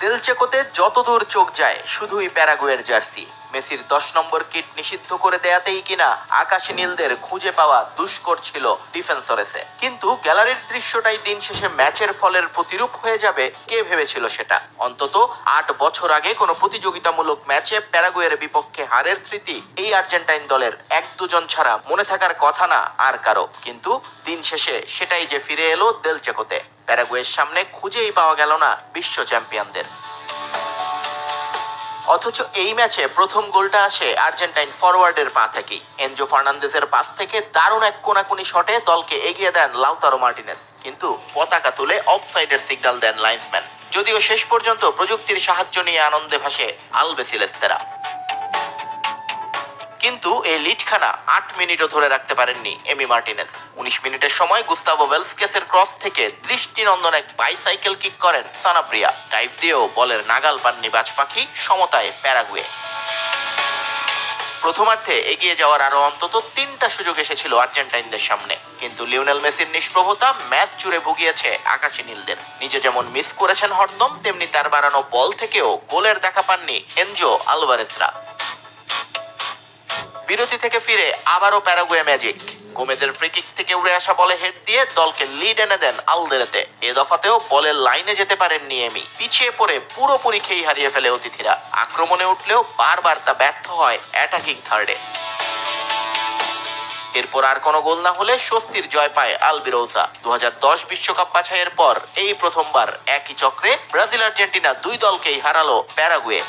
দেলচেকোতে যতদূর চোখ যায়, শুধুই প্যারাগুয়ের জার্সি। মেসির দশ নম্বর কিট নিষিদ্ধ করে দেয়াতেই কিনা আকাশী নীলদের খুঁজে পাওয়া দুষ্কর ছিল ডিফেন্সরেসে। কিন্তু গ্যালারির দৃশ্যটাই দিন শেষে ম্যাচের ফলের প্রতিরূপ হয়ে যাবে, কে ভেবেছিল সেটা? অন্তত আট বছর আগে কোনো প্রতিযোগিতামূলক ম্যাচে প্যারাগুয়ের বিপক্ষে হারের স্মৃতি এই আর্জেন্টাইন দলের এক দুজন ছাড়া মনে থাকার কথা না আর কারও। কিন্তু দিন শেষে সেটাই যে ফিরে এলো দেলচেকোতে। প্যারাগুয়ের সামনে খুঁজেই পাওয়া গেল না বিশ্ব চ্যাম্পিয়নদের। অথচ এই ম্যাচে প্রথম গোলটা আসে আর্জেন্টাইন ফরওয়ার্ডের পা থেকেই। এনজো ফার্নান্দেজের পাস থেকে দারুণ এক কোনাকুনি শটে দলকে এগিয়ে দেন লাউতারো মার্টিনেস। কিন্তু পতাকা তুলে অফসাইডের সিগন্যাল দেন লাইন্সম্যান। যদিও শেষ পর্যন্ত প্রযুক্তির সাহায্য নিয়ে আনন্দে ভাসে আলবেসিলেস্তেরা কিন্তু এই লিডখানা আট মিনিটও ধরে রাখতে পারেননি এমি মার্টিনেস। উনিশ মিনিটের সময় গুস্তাভো ভেলস্কেসের ক্রস থেকে দৃষ্টিনন্দন এক বাইসাইকেল কিক করেন সানাপ্রিয়া। ডাইভ দিয়েও বলের নাগাল পাননি বাজ পাখি সমতায় প্যারাগুয়ে। প্রথমার্ধে এগিয়ে যাওয়ার আরও অন্তত তিনটা সুযোগ এসেছিল আর্জেন্টাইনদের সামনে। কিন্তু লিওনেল মেসির নিষ্প্রভতা ম্যাচ জুড়ে ভুগিয়েছে আকাশী নীলদের। নিজে যেমন মিস করেছেন হরদম, তেমনি তার বাড়ানো বল থেকেও গোলের দেখা পাননি এনজো আলভারেসরা। বিরতি থেকে ফিরে আবারও প্যারাগুয়ে ম্যাজিক। গোমেজের ফ্রিকিক থেকে উড়ে আসা বলে হেড দিয়ে দলকে লিড এনে দেন আলদেরেতে। এ দফাতেও বলের লাইনে যেতে পারেন নিয়েমি। পিছিয়ে পড়ে পুরোপুরি খেই হারিয়ে ফেলে অতিথিরা। আক্রমণে উঠলেও বারবার তা ব্যর্থ হয় অ্যাটাকিং থার্ডে এরপর আর কোনো গোল না হলে স্বস্তির জয় পায় আলবিরোজা। দু বিশ্বকাপ বাছাইয়ের পর এই প্রথমবার একই চক্রে ব্রাজিল আর্জেন্টিনা দুই দলকেই হারালো প্যারাগুয়ে।